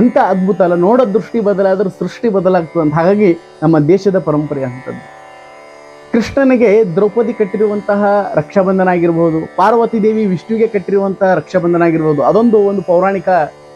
ಅಂತ ಅದ್ಭುತ ಅಲ್ಲ, ನೋಡೋ ದೃಷ್ಟಿ ಬದಲಾದ್ರೆ ಸೃಷ್ಟಿ ಬದಲಾಗ್ತದೆ ಅಂತ. ಹಾಗಾಗಿ ನಮ್ಮ ದೇಶದ ಪರಂಪರೆ ಅಂಥದ್ದು. ಕೃಷ್ಣನಿಗೆ ದ್ರೌಪದಿ ಕಟ್ಟಿರುವಂತಹ ರಕ್ಷಾಬಂಧನ ಆಗಿರ್ಬೋದು, ಪಾರ್ವತಿ ದೇವಿ ವಿಷ್ಣುವಿಗೆ ಕಟ್ಟಿರುವಂತಹ ರಕ್ಷಾಬಂಧನ ಆಗಿರ್ಬೋದು, ಅದೊಂದು ಒಂದು ಪೌರಾಣಿಕ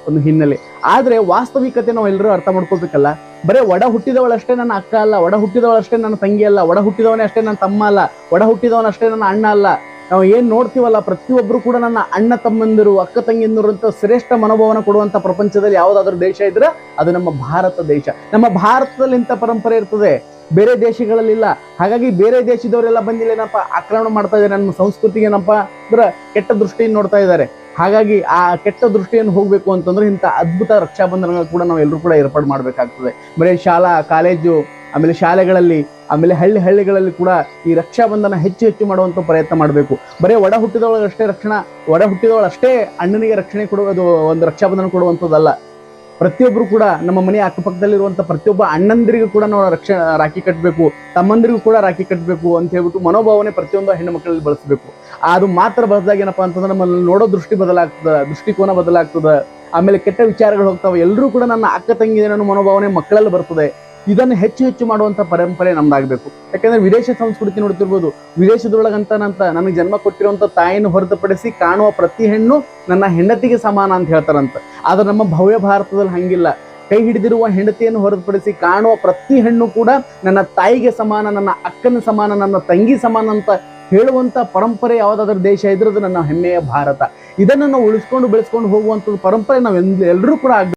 ಒಂದು ಹಿನ್ನೆಲೆ. ಆದರೆ ವಾಸ್ತವಿಕತೆ ನಾವು ಎಲ್ಲರೂ ಅರ್ಥ ಮಾಡ್ಕೋಬೇಕಲ್ಲ ಬರೇ ಒಡ ಹುಟ್ಟಿದವಳಷ್ಟೇ ನನ್ನ ಅಕ್ಕ ಅಲ್ಲ ಒಡ ಹುಟ್ಟಿದವಳಷ್ಟೇ ನನ್ನ ತಂಗಿ ಅಲ್ಲ ಒಡ ಹುಟ್ಟಿದವನೇ ಅಷ್ಟೇ ನನ್ನ ತಮ್ಮ ಅಲ್ಲ ಒಡ ಹುಟ್ಟಿದವನಷ್ಟೇ ನನ್ನ ಅಣ್ಣ ಅಲ್ಲ ನಾವು ಏನ್ ನೋಡ್ತೀವಲ್ಲ, ಪ್ರತಿಯೊಬ್ರು ಕೂಡ ನನ್ನ ಅಣ್ಣ ತಮ್ಮಂದಿರು, ಅಕ್ಕ ತಂಗಿಯಂದಿರು ಅಂತ ಶ್ರೇಷ್ಠ ಮನೋಭಾವನ ಕೊಡುವಂತ ಪ್ರಪಂಚದಲ್ಲಿ ಯಾವ್ದಾದ್ರು ದೇಶ ಇದ್ರೆ ಅದು ನಮ್ಮ ಭಾರತ ದೇಶ. ನಮ್ಮ ಭಾರತದಲ್ಲಿ ಇಂಥ ಪರಂಪರೆ ಇರ್ತದೆ. ಬೇರೆ ದೇಶಗಳಲ್ಲಿ ಇಲ್ಲ ಹಾಗಾಗಿ ಬೇರೆ ದೇಶದವರೆಲ್ಲ ಬಂದಿಲ್ಲ, ಏನಪ್ಪ, ಆಕ್ರಮಣ ಮಾಡ್ತಾ ಇದ್ದಾರೆ, ನಮ್ಮ ಸಂಸ್ಕೃತಿಗೆ ಏನಪ್ಪ ಅಂದ್ರೆ ಕೆಟ್ಟ ದೃಷ್ಟಿಯಿಂದ ನೋಡ್ತಾ ಇದ್ದಾರೆ. ಹಾಗಾಗಿ ಆ ಕೆಟ್ಟ ದೃಷ್ಟಿಯನ್ನು ಹೋಗ್ಬೇಕು ಅಂತಂದ್ರೆ ಇಂಥ ಅದ್ಭುತ ರಕ್ಷಾಬಂಧನಗಳು ಕೂಡ ನಾವು ಎಲ್ಲರೂ ಕೂಡ ಏರ್ಪಾಡು ಮಾಡಬೇಕಾಗ್ತದೆ. ಬರೀ ಶಾಲಾ, ಕಾಲೇಜು ಆಮೇಲೆ ಶಾಲೆಗಳಲ್ಲಿ, ಆಮೇಲೆ ಹಳ್ಳಿ ಹಳ್ಳಿಗಳಲ್ಲಿ ಕೂಡ ಈ ರಕ್ಷಾಬಂಧನ ಹೆಚ್ಚು ಹೆಚ್ಚು ಮಾಡುವಂಥ ಪ್ರಯತ್ನ ಮಾಡಬೇಕು. ಬರೀ ಒಡ ಹುಟ್ಟಿದವಳಷ್ಟೇ ರಕ್ಷಣಾ ಒಡ ಹುಟ್ಟಿದವಳಷ್ಟೇ ಅಣ್ಣನಿಗೆ ರಕ್ಷಣೆ ಕೊಡುವುದು ಒಂದು ರಕ್ಷಾ ಬಂಧನ ಕೊಡುವಂಥದ್ದಲ್ಲ. ಪ್ರತಿಯೊಬ್ಬರು ಕೂಡ ನಮ್ಮ ಮನೆಯ ಅಕ್ಕಪಕ್ಕದಲ್ಲಿರುವಂಥ ಪ್ರತಿಯೊಬ್ಬ ಅಣ್ಣಂದಿರಿಗೂ ಕೂಡ ನಾವು ರಕ್ಷ, ರಾಖಿ ಕಟ್ಟಬೇಕು ತಮ್ಮಂದಿರಿಗೂ ಕೂಡ ರಾಖಿ ಕಟ್ಟಬೇಕು ಅಂತ ಹೇಳ್ಬಿಟ್ಟು ಮನೋಭಾವನೆ ಪ್ರತಿಯೊಂದು ಹೆಣ್ಣು ಮಕ್ಕಳಲ್ಲಿ ಬಳಸಬೇಕು. ಅದು ಮಾತ್ರ ಬಳಸಿದಾಗ ಏನಪ್ಪ ಅಂತಂದ್ರೆ ನಮ್ಮಲ್ಲಿ ನೋಡೋ ದೃಷ್ಟಿ ಬದಲಾಗ್ತದೆ, ದೃಷ್ಟಿಕೋನ ಬದಲಾಗ್ತದೆ, ಆಮೇಲೆ ಕೆಟ್ಟ ವಿಚಾರಗಳು ಹೋಗ್ತಾವೆ ಎಲ್ಲರೂ ಕೂಡ ನನ್ನ ಅಕ್ಕ ತಂಗಿ ಮನೋಭಾವನೆ ಮಕ್ಕಳಲ್ಲಿ ಬರ್ತದೆ. ಇದನ್ನು ಹೆಚ್ಚು ಹೆಚ್ಚು ಮಾಡುವಂತ ಪರಂಪರೆ ನಮ್ದಾಗಬೇಕು. ಯಾಕಂದ್ರೆ ವಿದೇಶ ಸಂಸ್ಕೃತಿ ನೋಡ್ತಿರ್ಬೋದು, ವಿದೇಶದೊಳಗಂತ ನಂತ ನನಗೆ ಜನ್ಮ ಕೊಟ್ಟಿರುವಂತ ತಾಯಿಯನ್ನು ಹೊರತುಪಡಿಸಿ ಕಾಣುವ ಪ್ರತಿ ಹೆಣ್ಣು ನನ್ನ ಹೆಂಡತಿಗೆ ಸಮಾನ ಅಂತ ಹೇಳ್ತಾರಂತ. ಆದ್ರೆ ನಮ್ಮ ಭವ್ಯ ಭಾರತದಲ್ಲಿ ಹಂಗಿಲ್ಲ. ಕೈ ಹಿಡಿದಿರುವ ಹೆಂಡತಿಯನ್ನು ಹೊರತುಪಡಿಸಿ ಕಾಣುವ ಪ್ರತಿ ಹೆಣ್ಣು ಕೂಡ ನನ್ನ ತಾಯಿಗೆ ಸಮಾನ, ನನ್ನ ಅಕ್ಕನ ಸಮಾನ, ನನ್ನ ತಂಗಿ ಸಮಾನ ಅಂತ ಹೇಳುವಂತ ಪರಂಪರೆ ಯಾವ್ದಾದ್ರು ದೇಶ ಇದ್ರೆ ಅದು ನನ್ನ ಹೆಮ್ಮೆಯ ಭಾರತ. ಇದನ್ನು ನಾವು ಉಳಿಸ್ಕೊಂಡು ಬೆಳೆಸ್ಕೊಂಡು ಹೋಗುವಂಥದ್ದು ಪರಂಪರೆ ನಾವು ಎಲ್ಲರೂ ಕೂಡ